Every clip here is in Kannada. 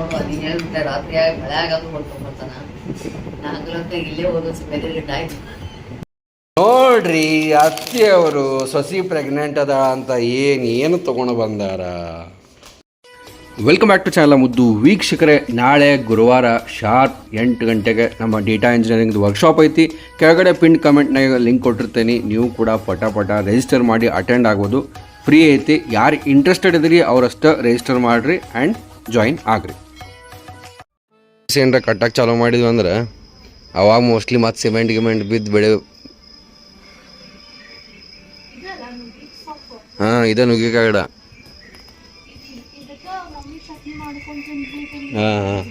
ನೋಡುವ ನೀನು ಹೇಳ್ಬಿಟ್ಟೆ ರಾತ್ರಿ ಆಗಿ ಮಳೆ ಆಗೋದು ಹೊಡ್ಕೊಂಡ್ಬರ್ತಾನ ನಾಲ್ಕು ಇಲ್ಲೇ ಹೋಗೋದು ಸುಮ್ಮನೆ ಗಿಡ್ಡ ಆಯ್ತು. ನೋಡ್ರಿ ಅತ್ತೆಯವರು ಸೊಸಿ ಪ್ರೆಗ್ನೆಂಟ್ ಅದ ಅಂತ ಏನು ಏನು ತಗೊಂಡು ಬಂದಾರ? ವೆಲ್ಕಮ್ ಬ್ಯಾಕ್ ಟು ಚಾನಲ್ ಮುದ್ದು ವೀಕ್ಷಕರೇ ನಾಳೆ ಗುರುವಾರ ಶಾರ್ಪ್ ಎಂಟು ಗಂಟೆಗೆ ನಮ್ಮ ಡೇಟಾ ಇಂಜಿನಿಯರಿಂಗ್ ವರ್ಕ್ಶಾಪ್ ಐತಿ. ಕೆಳಗಡೆ ಪಿನ್ ಕಮೆಂಟ್ನಾಗ ಲಿಂಕ್ ಕೊಟ್ಟಿರ್ತೀನಿ. ನೀವು ಕೂಡ ಪಟಾಪಟ ಪಟ ರಿಜಿಸ್ಟರ್ ಮಾಡಿ ಅಟೆಂಡ್ ಆಗ್ಬೋದು. ಫ್ರೀ ಐತಿ. ಯಾರು ಇಂಟ್ರೆಸ್ಟೆಡ್ ಇದ್ರಿ ಅವರಷ್ಟು ರಿಜಿಸ್ಟರ್ ಮಾಡಿರಿ ಆ್ಯಂಡ್ ಜಾಯಿನ್ ಆಗ್ರಿ. ಏನಾರ ಕಟ್ಟಕ್ಕೆ ಚಾಲೂ ಮಾಡಿದ್ವಿ ಅಂದ್ರೆ ಅವಾಗ ಮೋಸ್ಟ್ಲಿ ಮತ್ತೆ ಸಿಮೆಂಟ್ ಗಿಮೆಂಟ್ ಬಿದ್ದು ಬೆಳೆ ಹಾಂ, ಇದೆ ನುಗ್ಗಿಕಾಯಿ ಗಿಡ. ಹಾಂ ಹಾಂ.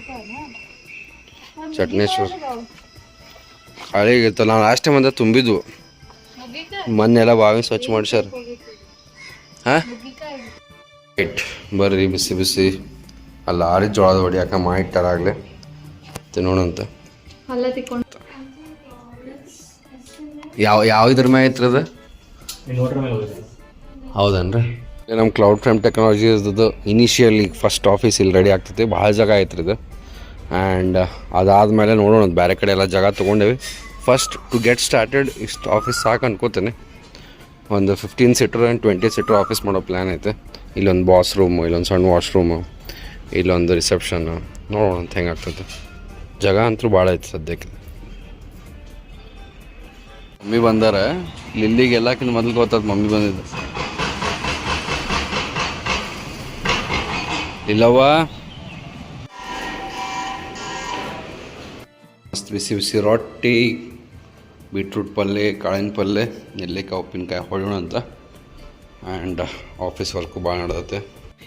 ಚಟ್ನಿ ಸೂರ್ ಹಳಿಗಿತ್ತು. ನಾವು ಲಾಸ್ಟ್ ಟೈಮ್ ಅಂತ ತುಂಬಿದ್ವು. ಮೊನ್ನೆಲ್ಲ ಬಾವಿ ಸ್ವಚ್ಛ ಮಾಡ್ಸ್ಯಾರ. ಹಾಂ? ಬರ್ರಿ, ಬಿಸಿ ಬಿಸಿ. ಅಲ್ಲ ಆರಿ ಜೋಳದ ಹೊಡಿಯಾಕ ಮಾಡಿಟ್ಟಾರಾಗಲೇ ತಿನ್ನೋಣಂತ ಅಲ್ಲ ತಿಕ್ಕೊಂಡು ಯಾವ ಯಾವ ಇದ್ರ ಮ್ಯಾಗ ಐತ್ರಿ ಅದು? ಹೌದನ್ರಿ? ನಮ್ಮ ಕ್ಲೌಡ್ ಫ್ರೇಮ್ ಟೆಕ್ನಾಲಜಿ ಇದ್ದದ್ದು ಇನಿಷಿಯಲಿ ಫಸ್ಟ್ ಆಫೀಸ್ ಇಲ್ಲಿ ರೆಡಿ ಆಗ್ತೈತಿ. ಭಾಳ ಜಾಗ ಐತ್ರಿ ಇದು. ಆ್ಯಂಡ್ ಅದಾದಮೇಲೆ ನೋಡೋಣ ಬೇರೆ ಕಡೆ ಎಲ್ಲ ಜಾಗ ತೊಗೊಂಡೇವಿ. ಫಸ್ಟ್ ಟು ಗೆಟ್ ಸ್ಟಾರ್ಟೆಡ್ ಇಷ್ಟು ಆಫೀಸ್ ಸಾಕು ಅನ್ಕೋತೀನಿ. ಒಂದು fifteen seater and twenty seater office ಮಾಡೋ ಪ್ಲ್ಯಾನ್ ಐತೆ. ಇಲ್ಲೊಂದು ಬಾಸ್ ರೂಮು ಇಲ್ಲೊಂದು ಸಣ್ಣ ವಾಶ್ರೂಮು ಇಲ್ಲೊಂದು ರಿಸೆಪ್ಷನ್ನು ನೋಡೋಣ ಅಂತ ಹೆಂಗೆ ಆಗ್ತದೆ ಜಾಗ ಅಂತೂ ಭಾಳ ಐತಿ ಸದ್ಯಕ್ಕೆ. ಮಮ್ಮಿ ಬಂದಾರ. ಇಲ್ಲಿಗೆ ಎಲ್ಲಕ್ಕಿಂತ ಮೊದಲು ಗೊತ್ತದ ಮಮ್ಮಿ ಬಂದಿದ್ದು. ಇಲ್ಲವ್ವ. ಮಸ್ತ್ ಬಿಸಿ ಬಿಸಿ ರೊಟ್ಟಿ, ಬೀಟ್ರೂಟ್ ಪಲ್ಯ ಕಾಳಿನ ಪಲ್ಯ ನೆಲ್ಲಿಕಾಯಿ, ಉಪ್ಪಿನಕಾಯಿ ಹೊಳೋಣ ಅಂತ. ಆ್ಯಂಡ್ ಆಫೀಸ್ ವರ್ಕು ಭಾಳ ನಡೆದತ್ತೆ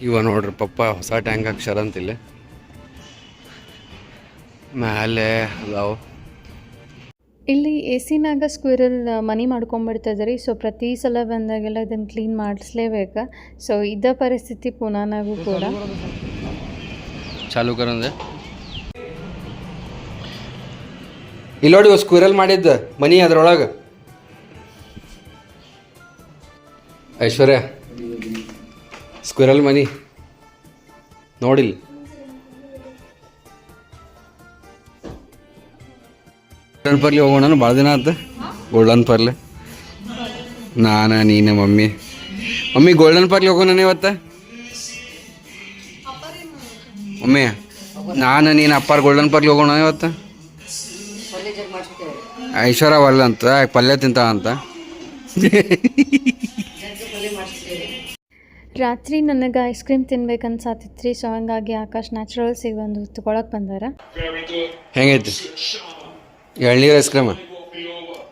ಇವ ನೋಡ್ರಿ ಪಪ್ಪ, ಹೊಸ ಟ್ಯಾಂಕ್ ಹಾಕ್ಸ್ಯಾರ ಅಂತಿಲ್ಲ. ಮ್ಯಾಲೆ ಅದಾವು ಇಲ್ಲಿ ಎ ಸಿನಾಗ ಸ್ಕ್ವಿರಲ್ ಮನಿ ಮಾಡ್ಕೊಂಡ್ಬಿಡ್ತಾ ರೀ ಸೊ ಪ್ರತಿ ಸಲ ಬಂದಾಗೆಲ್ಲ ಇದನ್ನು ಕ್ಲೀನ್ ಮಾಡಿಸ್ಲೇಬೇಕು. ಸೊ ಇದ್ದ ಪರಿಸ್ಥಿತಿ ಪುನಾನಾಗೂ ಕೂಡ. ಚಾಲು ಕರಂದೆ ಇಲ್ಲಿ ನೋಡಿ ಸ್ಕ್ವಿರಲ್ ಮಾಡಿದ್ದ ಮನಿ ಅದ್ರೊಳಗೆ. ಐಶ್ವರ್ಯ ಸ್ಕ್ವಿರಲ್ ಮನಿ. ನೋಡಿಲ್ಲ. ಗೋಲ್ಡನ್ ಪರ್ಲಿ ಹೋಗೋಣ ಭಾಳ ದಿನ ಆತ. ಗೋಲ್ಡನ್ ಪರ್ಲೆ ನಾನು ನೀನು ಮಮ್ಮಿ. ಮಮ್ಮಿ ಗೋಲ್ಡನ್ ಪರ್ಲಿ ಹೋಗೋಣ ಇವತ್ತ? ಮಮ್ಮಿ ನಾನು ನೀನು ಅಪ್ಪಾರ ಗೋಲ್ಡನ್ ಪರ್ಲಿ ಹೋಗೋಣ ಇವತ್ತು? ಒಲ್ಲ ಅಂತ ಪಲ್ಯ ತಿಂತ ಅಂತ. ರಾತ್ರಿ ನನಗೆ ಐಸ್ ಕ್ರೀಮ್ ತಿನ್ಬೇಕು ಅನ್ಸಾತಿತ್ತು ರೀ ಸೊ ಹಂಗಾಗಿ ಆಕಾಶ್ ನ್ಯಾಚುರಲ್ಸಿಗೆ ಒಂದು ತೊಗೊಳಕ್ಕೆ ಬಂದಾರ. ಹೆಂಗೈತಿ? ಎಳ್ನೀರು ಐಸ್ ಕ್ರೀಮ್.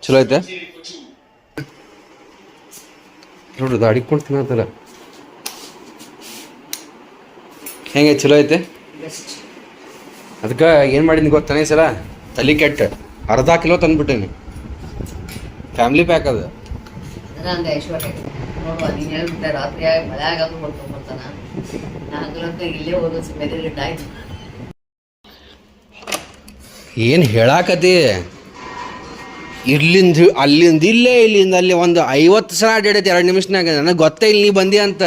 ಚಲೋ ಐತೆ? ನೋಡ್ರಿ ದಾಡಿಕೊಂಡು ತಿನ್ನತ್ತಲ್ಲ ಹೆಂಗೆ ಚಲೋ ಐತೆ? ಅದಕ್ಕೆ ಏನು ಮಾಡಿದ್ನಿ ಗೊತ್ತಾನೆ ಸಲ? ತಲೆ ಕೆಟ್ಟ. ಅರ್ಧ ಕಿಲೋ ತಂದ್ಬಿಟ್ಟೇನಿ. ಫ್ಯಾಮ್ಲಿ ಪ್ಯಾಕ್ ಅದು. ರಾತ್ರಿ ಮಳೆ ಆಗೋದು ಹೊಡ್ಕೊಂಡ್ಬರ್ತಾನ ನಾಲ್ಕು ಇಲ್ಲೇ ಹೋಗೋದು ಆಯ್ತು ಏನು ಹೇಳಾಕತಿ ಇಲ್ಲಿಂದ ಅಲ್ಲಿಂದ ಇಲ್ಲೇ ಇಲ್ಲಿಂದ ಅಲ್ಲಿ ಒಂದು ಐವತ್ತು ಸಲ ಅಡ್ಡಾಡೈತಿ ಎರಡು ನಿಮಿಷನಾಗ ನನಗೆ ಗೊತ್ತೇ ಇಲ್ಲ ನೀ ಬಂದಿ ಅಂತ.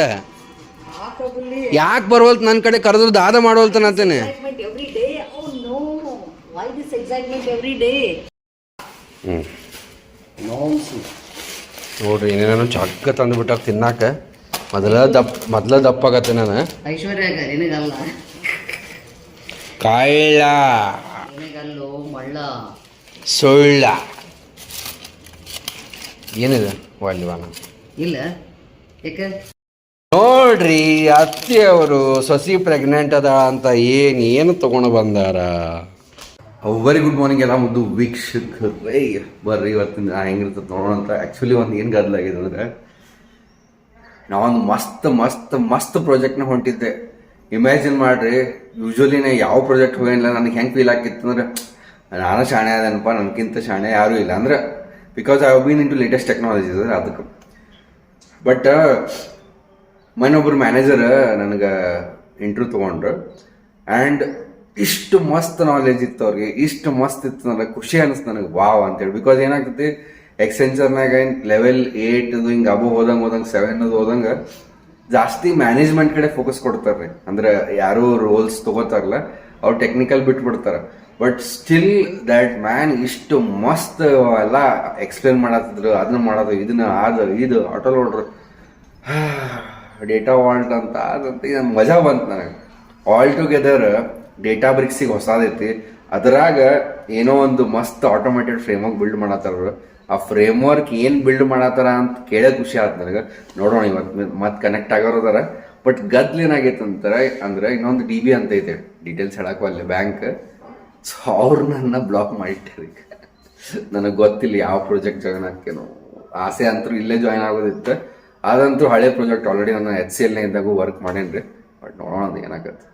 ಯಾಕೆ ಬರ್ವಲ್ತ ನನ್ನ ಕಡೆ? ಕರೆದ್ರು ದಾದ ಮಾಡೋಲ್ತ day. Oh ನೋಡ್ರಿ ಏನೇನೋ ಚಕ್ಕ ತಂದುಬಿಟ್ಟ ತಿನ್ನಾಕ. ಮೊದಲ ದಪ್ಪ ಮೊದಲ ದಪ್ಪಾಗತ್ತೆ ನಾನು. ಐಶ್ವರ್ಯ ನಿನಗಲ್ಲ. ಮಳ್ಳ. ಸುಳ್ಳ. ಏನಿದೆ ವಾಲಿವಾನ ಇಲ್ಲ. ಯಾಕೆ ನೋಡ್ರಿ ಅತ್ತೆಯವರು ಸೊಸಿ ಪ್ರೆಗ್ನೆಂಟ್ ಅದ ಅಂತ ಏನು ಏನು ತಗೊಂಡು ಬಂದಾರ? ವೆರಿ ಗುಡ್ ಮಾರ್ನಿಂಗ್ ಎಲ್ಲ ಮುದ್ದು ವೀಕ್ಷಕರೇ. ಬರ್ರಿ ಇವತ್ತಿನ ಹೆಂಗಿರ್ತದೆ ನೋಡೋಣ ಅಂತ. ಆ್ಯಕ್ಚುಲಿ ಒಂದು ಏನು ಗದ್ದಲಾಗಿದೆ ಅಂದರೆ ನಾವೊಂದು ಮಸ್ತ್ ಮಸ್ತ್ ಮಸ್ತ್ ಪ್ರಾಜೆಕ್ಟ್ನ ಹೊಂಟಿದ್ದೆ. ಇಮ್ಯಾಜಿನ್ ಮಾಡ್ರಿ ಯೂಶ್ವಲಿ ನಾ ಯಾವ ಪ್ರಾಜೆಕ್ಟ್ ಹೋಗಿಲ್ಲ ನನಗೆ ಹೆಂಗೆ ಫೀಲ್ ಆಗಿತ್ತು ಅಂದ್ರೆ, ನಾನು ಶಾಣೆ ಅದೇನಪ್ಪ ನನಗಿಂತ ಶಾಣೆ ಯಾರೂ ಇಲ್ಲ ಅಂದ್ರೆ because I been in to latest technology ಅದಕ್ಕೆ. ಬಟ್ ಮನೊಬ್ಬರು ಮ್ಯಾನೇಜರ್ ನನಗೆ ಇಂಟ್ರ್ಯೂ ತೊಗೊಂಡ್ರು ಆ್ಯಂಡ್ ಇಷ್ಟು ಮಸ್ತ್ ನಾಲೆಜ್ ಇತ್ತು ಅವ್ರಿಗೆ, ಇಷ್ಟು ಮಸ್ತ್ ಇತ್ತು ನನಗೆ ಖುಷಿ ಅನಿಸ್ತು ನನಗೆ, ವಾವ್ ಅಂತೇಳಿ ಬಿಕಾಸ್ ಏನಾಗ್ತೈತಿ ಎಕ್ಸೆಂಚರ್ನಾಗ ಏನು ಲೆವೆಲ್ ಏಟ್ ಹಿಂಗೆ ಅಬೋ ಹೋದಂಗೆ ಹೋದಂಗೆ ಸೆವೆನ್ ಅದು ಹೋದಂಗೆ ಜಾಸ್ತಿ ಮ್ಯಾನೇಜ್ಮೆಂಟ್ ಕಡೆ ಫೋಕಸ್ ಕೊಡ್ತಾರ್ರಿ. ಅಂದ್ರೆ ಯಾರು ರೋಲ್ಸ್ ತಗೋತಾರಲ್ಲ, ಅವ್ರು ಟೆಕ್ನಿಕಲ್ ಬಿಟ್ಬಿಡ್ತಾರ. ಬಟ್ ಸ್ಟಿಲ್ ದ್ಯಾಟ್ ಮ್ಯಾನ್ ಇಷ್ಟು ಮಸ್ತ್ ಎಲ್ಲ ಎಕ್ಸ್ಪ್ಲೇನ್ ಮಾಡತ್ತಿದ್ರು ಅದನ್ನ ಮಾಡೋದು ಇದನ್ನ, ಅದು, ಇದು ಆಟೋ ಲೋಡ್ರು ಡೇಟಾ ವಾಲ್ಟ್ ಅಂತ ಅದಂತ ಮಜಾ ಬಂತು ನನಗೆ. ಆಲ್ ಟುಗೆದರ್ ಡೇಟಾ ಬ್ರಿಕ್ಸಿಗೆ ಹೊಸದೈತಿ. ಅದರಾಗ ಏನೋ ಒಂದು ಮಸ್ತ್ ಆಟೋಮೇಟೆಡ್ ಫ್ರೇಮ್ವರ್ಕ್ ಬಿಲ್ಡ್ ಮಾಡತ್ತಾರ ಆ ಫ್ರೇಮ್ ವರ್ಕ್ ಏನು ಬಿಲ್ಡ್ ಮಾಡತ್ತಾರ ಅಂತ ಕೇಳೇ ಖುಷಿ ಆಯ್ತು ನನಗೆ. ನೋಡೋಣ ಇವತ್ತು ಮತ್ತೆ ಕನೆಕ್ಟ್ ಆಗೋರದಾರ ಬಟ್ ಗದ್ಲ ಏನಾಗೈತೆ ಅಂತಾರೆ, ಅಂದ್ರೆ ಇನ್ನೊಂದು ಡಿ ಬಿ ಅಂತ ಐತೆ. ಡೀಟೇಲ್ಸ್ ಹೇಳಕ್ಕೂ ಅಲ್ಲೇ ಬ್ಯಾಂಕ್ ಸೊ ಅವ್ರು ನನ್ನ ಬ್ಲಾಕ್ ಮಾಡಿಟ್ಟಾರೆ ನನಗೆ ಗೊತ್ತಿಲ್ಲ ಯಾವ ಪ್ರಾಜೆಕ್ಟ್ ಜಾಯ್ನ್ ಆಗ್ತೇನೋ. ಆಸೆ ಅಂತೂ ಇಲ್ಲೇ ಜಾಯ್ನ್ ಆಗೋದಿತ್ತು. ಅದಂತೂ ಹಳೆ ಪ್ರಾಜೆಕ್ಟ್ ಆಲ್ರೆಡಿ ನಾನು ಎಚ್ ಸಿ ಎಲ್ನೇ ಇದ್ದಾಗೂ ವರ್ಕ್ ಮಾಡೇನ್ರಿ. ಬಟ್ ನೋಡೋಣ ಏನಾಗತ್ತೆ.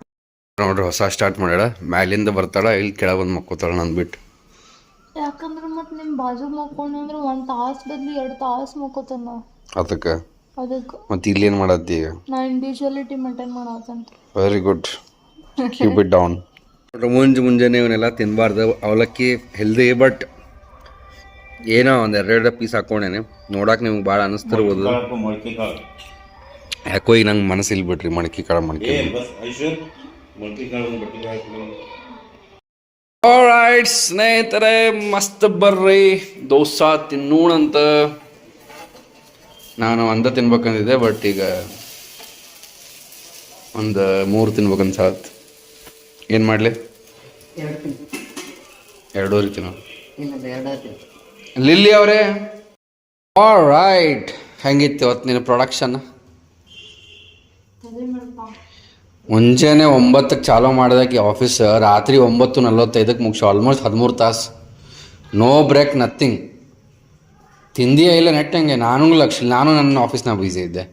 ನೋಡ್ರಿ, ಹೊಸ ಸ್ಟಾರ್ಟ್ ಮಾಡ್ಯಾಳ. ಮ್ಯಾಲಿಂದ ಬರ್ತಾಳ, ಇಲ್ಲಿ ಕೆಳಗೆ ಬಂದು ಮಕ್ಕೋತಾಳ ನಂದು ಬಿಟ್ಟು. ಯಾಕಂದ್ರೆ ಮತ್ತೆ ನಿಮ್ಮ ಬಾಜು ಮಕ್ಕೊಂಡ್ರೆ ಒಂದು ತಾಸು ಬದಲು ಎರಡು ತಾಸು ಮಕ್ಕೋತಾನ ಅದಕ್ಕೆ ಅದಕ್ಕೆ? ಮತ್ತೆ ಇಲ್ಲಿ ಏನು ಮಾಡತ್ತಿ ಈಗ? ನಾ ಇಂಡಿವಿಜುವಲಿಟಿ ಮೇಂಟೈನ್ ಮಾಡತ್ತಂತ very good keep it down ಮುಂಜೆ ಮುಂಜಾನೆ ಇವನ್ನೆಲ್ಲ ತಿನ್ನಬಾರ್ದು ಅವಲಕ್ಕಿ ಹೆಲ್ದಿ ಬಟ್ ಏನೋ ಒಂದು ಎರಡೆರಡು ಪೀಸ್ ಹಾಕೊಂಡೇನೆ. ನೋಡಕ್ಕೆ ನಿಮ್ಗೆ ಭಾಳ ಅನಿಸ್ತಿರ್ಬೋದು. ಯಾಕೋ ಈಗ ನಂಗೆ ಮನಸ್ಸಿಲ್ಲ ಬಿಡ್ರಿ ಮಣಕಿ ಕಾಳು ಮಣಕಿ ರೈಟ್ ಸ್ನೇಹಿತರೆ ಮಸ್ತ್ ಬರ್ರಿ. ದೋಸಾ ತಿನ್ನೋಣಂತ. ನಾನು ಅಂದ ತಿನ್ಬೇಕಂದಿದ್ದೆ ಬಟ್ ಈಗ ಒಂದು ಮೂರು ಸಾತ್. ಏನು ಮಾಡಲಿ? ಎರಡು ತಿಂಗಳು ಎರಡೂವರೆ ತಿನ್ನೋ. ಇಲ್ಲ ಎರಡು ತಿಂಗಳು ಲಿಲ್ಲಿ ಅವರೇ. ಆಲ್ ರೈಟ್ ಹೆಂಗಿತ್ತು ಇವತ್ತು ನಿನ್ನ ಪ್ರೊಡಕ್ಷನ್ ಮುಂಜಾನೆ ಒಂಬತ್ತಕ್ಕೆ ಚಾಲೂ ಮಾಡಿದಾಕಿ ಆಫೀಸ್ ರಾತ್ರಿ ಒಂಬತ್ತು ನಲ್ವತ್ತೈದಕ್ಕೆ ಮುಗಿಸು ಆಲ್ಮೋಸ್ಟ್ ಹದಿಮೂರು ತಾಸು. ನೋ ಬ್ರೇಕ್ ನಥಿಂಗ್ ತಿಂದಿಯೇ ಇಲ್ಲ ನೆಟ್ಟಂಗೆ ನಾನು ಲಕ್ಷ ನಾನು ನನ್ನ ಆಫೀಸ್ನಾಗ ಬ್ಯುಸಿ ಇದ್ದೆ.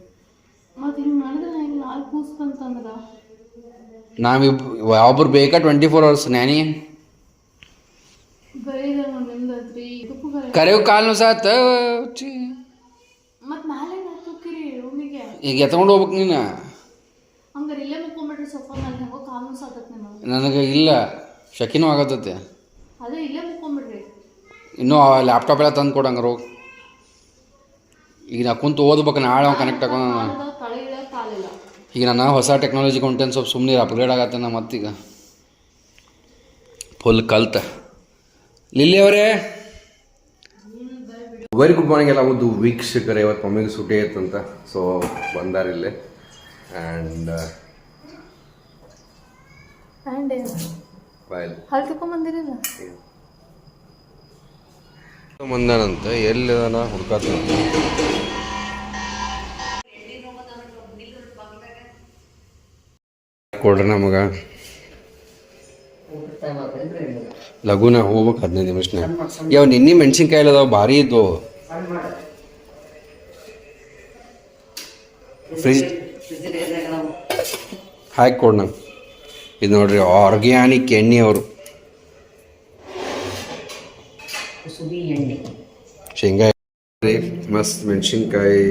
ನಾವಿಬ್ ಒಬ್ಬರು ಬೇಕಾ ಟ್ವೆಂಟಿ ಫೋರ್ ಅವರ್ಸ್ ನ್ಯಾನಿ ಕರೆಯೋ ಕಾಲು ಸಾತ. ಈಗ ಎತ್ಕೊಂಡು ಹೋಗ್ಬೇಕು ನೀನು ಹಂಗಾರೆ ಇಲ್ಲೇ ಮುಕ್ಕೊಂಬಿಟ್ರಿ ಸೋಫಾ ಮೇಲೆ ಹೆಂಗೋ ಕಾಲು ಸಾತತ್ ನಿಮಗೆ ನನಗೆ ಇಲ್ಲ. ಶಕಿನೂ ಆಗತ್ತೈತೆ ಅದೇ ಇಲ್ಲೇ ಮುಕ್ಕೊಂಬಿಡ್ರಿ ಇನ್ನೂ ಲ್ಯಾಪ್ಟಾಪ್ ಎಲ್ಲ ತಂದು ಕೊಡಂಗ ರೋಗ ಈಗ ನಾ ಕುಂತು ಓದ್ಬೇಕು ನಾಳೆ ಅವ್ನು ಕನೆಕ್ಟ್ ಹಾಕೊಂಡು ನಾನು ತಳೆ ಇಳಿಯೋಕೆ ಈಗ ನಾನು ಹೊಸ ಟೆಕ್ನಾಲಜಿ ಕೊಂಟೇನು ಸ್ವಲ್ಪ ಸುಮ್ಮನೆ ಅಪ್ಗ್ರೇಡ್ ಆಗತ್ತೆ ನಾ ಮತ್ತೀಗ. ಫುಲ್ ಕಲ್ತ. ಲಿಲ್ಲಿ ಅವರೇ. ವೆರಿ ಗುಡ್ ಮಾರ್ನಿಂಗ್ ಎಲ್ಲ ಒಂದು ವೀಕ್ಷಕರೇ ಇವತ್ತು ಮಮ್ಮಿಗೆ ಸುಟಿ ಐತಂತ ಸೊ ಬಂದಾರಿಲ್ಲೇ ಆ್ಯಂಡ್ ಆ್ಯಂಡ್ ಬಾಯ್ ಹಲ್ ತಗೊಂಬಂದಿರಲ್ಲ ಬಂದಾನಂತ ಎಲ್ಲಿ ಹುಡ್ಕಾತ ಕೊಡ್ರಿ ನಮಗ ಲಘುನ ಹೋಗ್ಬೇಕು ಹದಿನೈದು ನಿಮಿಷನಾಗ ಯಾವ ನಿನ್ನೆ ಮೆಣಸಿನ್ಕಾಯಿ ಅದಾವ? ಭಾರಿ ಇದ್ವು. ಫ್ರಿಜ್ ಹಾಕಿ ಕೊಡ್ ನಂಗೆ ಇದು ನೋಡ್ರಿ ಆರ್ಗ್ಯಾನಿಕ್ ಎಣ್ಣೆ ಅವರು ಕುಸುಬಿ ಎಣ್ಣೆ. ಶೇಂಗಾ ರೀ ಮಸ್ತ್ ಮೆಣಸಿನ್ಕಾಯಿ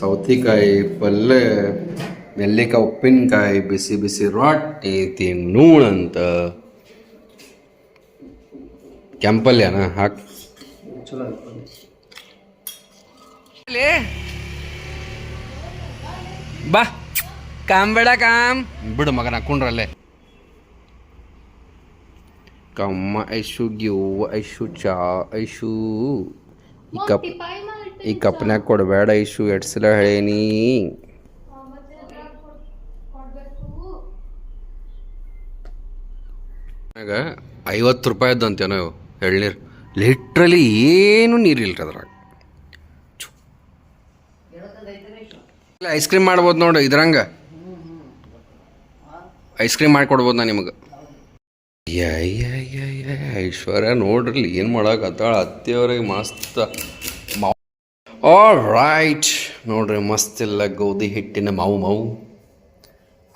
ಸೌತಿಕಾಯಿ ಪಲ್ಯ ನೆಲ್ಲಿಕಾಯಿ ಉಪ್ಪಿನಕಾಯಿ ಬಿಸಿ ಬಿಸಿ ರೊಟ್ಟಿ ತಿನ್ನೂಣಂತ ಕೆಂಪಲ್ಯನ? ಹಾಕ್. ಬಾ. ಕಾಮ್ ಬೇಡ ಕಾಮ್. ಬಿಡು ಮಗನ ಹಾಕೊಂಡ್ರಲ್ಲೇ ಕಮ್ಮ ಐಶು ಗ್ಯೂ ಐಶು ಚಾ ಐಶು. ಈ ಕಪ್ ಈ ಕಪ್ನಾಗ ಕೊಡಬೇಡ ಐಶು ಎರಡು ಸಲ ಹೇಳೇನಿ ಐವತ್ತು ರೂಪಾಯಿದ್ದು ಅಂತೇನೋ ಇವು ಎಳ್ನೀರು. ಲಿಟ್ರಲಿ ಏನು ನೀರಿಲ್ಲ ಅದ್ರಾಗ. ಇಲ್ಲ ಐಸ್ ಕ್ರೀಮ್ ಮಾಡ್ಬೋದು ನೋಡು ಇದ್ರಂಗ. ಐಸ್ ಕ್ರೀಮ್ ಮಾಡಿಕೊಡ್ಬೋದು ನಾನು ನಿಮಗೆ. ಐಶ್ವರ್ಯ ನೋಡ್ರಿ ಏನು ಮಾಡಕತ್ತಾಳ ಅತ್ತೆಯವ್ರಿಗೆ ಮಸ್ತ್ ಆಲ್ ರೈಟ್ ನೋಡ್ರಿ ಮಸ್ತ್ ಇಲ್ಲ ಗೋಧಿ ಹಿಟ್ಟಿನ ಮಾವು ಮಾವು.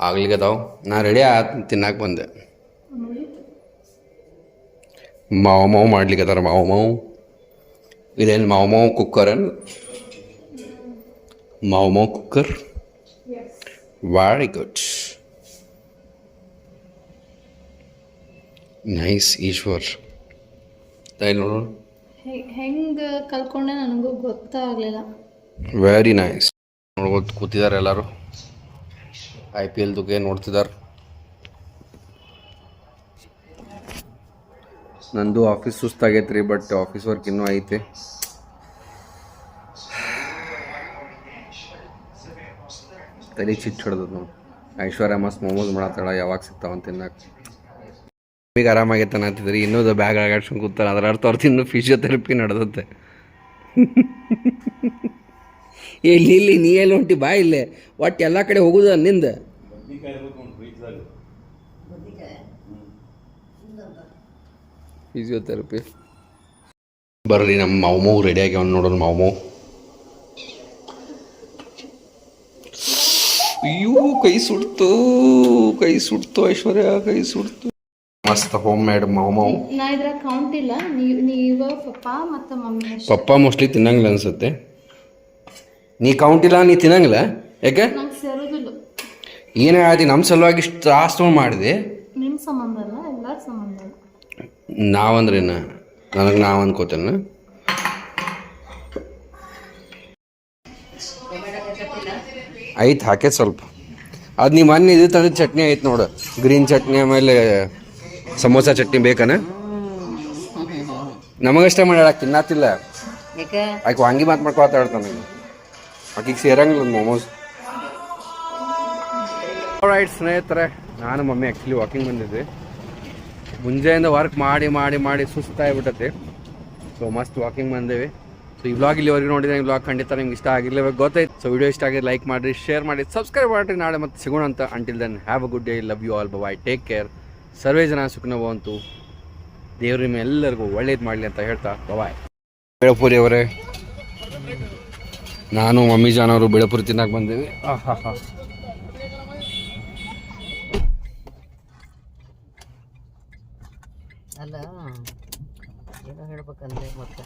ಆಗ್ಲಿಗದಾವ ನಾ ರೆಡಿ ಆತ್ ತಿನ್ನಕ್ಕೆ ಬಂದೆ. ಮಾವು ಮಾವು ಮಾಡ್ಲಿಕ್ಕತ್ತಾರ ಮಾವು ಮಾವು. ಇದೇನು ಮಾವು ಮಾವು ಕುಕ್ಕರ್ ಏನು? ಮಾವು ಮಾವು cooker very good nice Ishwar ತಾಯಿ ನೋಡು ಹೆಂಗೆ ಕಲ್ಕೊಂಡೆ ನನಗೂ ಗೊತ್ತಾಗಲಿಲ್ಲ ವೆರಿ ನೈಸ್ ನೋಡ್ಬೋದು ಕೂತಿದ್ದಾರೆ ಎಲ್ಲರೂ. ಐ ಪಿ ಎಲ್ ದುಗೆ ನೋಡ್ತಿದ್ದಾರೆ ನಂದು ಆಫೀಸ್ ಸುಸ್ತಾಗೈತೆ ಬಟ್ ಆಫೀಸ್ ವರ್ಕ್ ಇನ್ನೂ ಐತೆ. ತಲೆ ಚಿಟ್ಟು ಹಿಡ್ದದ ನೋಡಿ. ಐಶ್ವರ್ಯ ಮಸ್ತ್ ಮೊಮೋಸ್ ಮಾಡತ್ತಾಳ ಯಾವಾಗ ಸಿಗ್ತಾವಂತ ತಿನ್ನಕ್ಕೆ ಈಗ ಆರಾಮಾಗೈತೆ ಅನ್ನತ್ತಿದ್ರಿ ಇನ್ನೊಂದು ಬ್ಯಾಗ್ ಆಗಾಡ್ಸ್ಕೊಂಡು ಕೂತಾರೆ, ಅದ್ರ ಅರ್ಥ ಅವ್ರದ್ದು ಇನ್ನೂ ಫಿಸಿಯೋಥೆರಪಿ ನಡೆದತ್ತೆ ಇಲ್ಲಿ ಇಲ್ಲಿ, ನೀ ಎಲ್ಲಿ ಹೊಂಟಿ? ಬಾ ಇಲ್ಲೇ. ಒಟ್ಟು ಎಲ್ಲ ಕಡೆ ಹೋಗುದ ನಿಂದ? ಫಿಸಿಯೋಥೆರಪಿ ಬರ್ರಿ ನಮ್ಮ ಮಾವು ರೆಡಿ ಆಗ್ಯಾವ ನೋಡೋಣ ಮಾವು ಅಯ್ಯೋ, ಕೈ ಸುಡ್ತು ಕೈ ಸುಡ್ತು ಐಶ್ವರ್ಯ, ಕೈ ಸುಡ್ತು. ಮಸ್ತ್ ಹೋಮ್ ಮೇಡ್ ಮಾವು ಮಾವು. ನಾ ಇದ್ರಾಗ ಕೌಂಟ್ ಇಲ್ಲ. ನೀವು ನೀವು ಪಪ್ಪ ಮತ್ತು ಮಮ್ಮಿ ಅಷ್ಟೇ. ಪಪ್ಪ ಮೋಸ್ಟ್ಲಿ ತಿನ್ನಂಗಿಲ್ಲ ಅನ್ಸುತ್ತೆ. ನೀ ಕೌಂಟ್ ಇಲ್ಲ ನೀ ತಿನ್ನಂಗಿಲ್ಲ? ಯಾಕೆ? ನಂಗೆ ಸೇರೋದಿಲ್ಲ. ಏನೇ ಆಯ್ತು ನಮ್ಮ ಸಲುವಾಗಿ ಇಷ್ಟು ತ್ರಾಸ ತೊಗೊಂಡು ಮಾಡಿದೆ? ನಿಮ್ಮ ಸಂಬಂಧ ಅಲ್ಲ ಎಲ್ಲರ ಸಂಬಂಧ ಅಲ್ಲ. ನಾವಂದ್ರೇನ? ನನಗೆ ನಾವು ಅನ್ಕೋತೇನ? ಐತ್ ಹಾಕೈತೆ ಸ್ವಲ್ಪ. ಅದು ನೀವು ಮೊನ್ನೆ ಇದು ತಂದಿದ್ದು ಚಟ್ನಿ ಐತೆ ನೋಡು. ಗ್ರೀನ್ ಚಟ್ನಿ ಆಮೇಲೆ ಸಮೋಸ ಚಟ್ನಿ ಬೇಕನ? ನಮಗಷ್ಟೇ ಮಾಡ್ಯಾಳ ತಿನ್ನತ್ತಿಲ್ಲ ಆಯ್ಕೆ ಆಕೆ ವಾಂಗಿ ಮಾತು ಮಾಡ್ಕೊತ ಹೇಳ್ತಾನೆ ಆಕಿಗೆ ಸೇರಂಗಿಲ್ಲ ಮೊಮೋಸ್ ರೈಟ್ ಸ್ನೇಹಿತರೆ ನಾನು ಮಮ್ಮಿ ಆ್ಯಕ್ಚುಲಿ ವಾಕಿಂಗ್ ಬಂದಿದ್ದೆ. ಮುಂಜಾನೆಯಿಂದ ವರ್ಕ್ ಮಾಡಿ ಮಾಡಿ ಮಾಡಿ ಸುಸ್ತಾಗ್ಬಿಟ್ಟೈತಿ. ಸೊ ಮಸ್ತ್ ವಾಕಿಂಗ್ ಬಂದೇವಿ. ಸೊ ಈ ವ್ಲಾಗ್ ಇಲ್ಲಿವರೆಗೂ ನೋಡಿದ್ರೆ ಈ ವ್ಲಾಗ್ ಖಂಡಿತ ನಿಮ್ಗೆ ಇಷ್ಟ ಆಗಿರ್ಲೇಬೇಕು ಗೊತ್ತಾಯ್ತು. ಸೊ ವಿಡಿಯೋ ಇಷ್ಟ ಆಗಿದ್ರೆ ಲೈಕ್ ಮಾಡಿರಿ ಶೇರ್ ಮಾಡಿ ಸಬ್ಸ್ಕ್ರೈಬ್ ಮಾಡಿರಿ. ನಾಳೆ ಮತ್ತೆ ಸಿಗೋಣ ಅಂತ. Until then have a good day love you all bye take care ಸರ್ವೇ ಜನ ಸುಖನವಂತು ದೇವ್ರ ನಿಮ್ಮ ಎಲ್ಲರಿಗೂ ಒಳ್ಳೇದು ಮಾಡಲಿ ಅಂತ ಹೇಳ್ತಾ ಬಾಯ್ ಬೆಳಪುರಿ ಅವರೇ ನಾನು ಮಮ್ಮಿ ಅವರು ಬೆಳಪುರಿ ತಿನ್ನಕ್ಕೆ ಬಂದೀವಿ. ಅಲ್ಲ ಏನೋ ಹೇಳ್ಬೇಕಂದ್ರೆ ಮತ್ತೆ.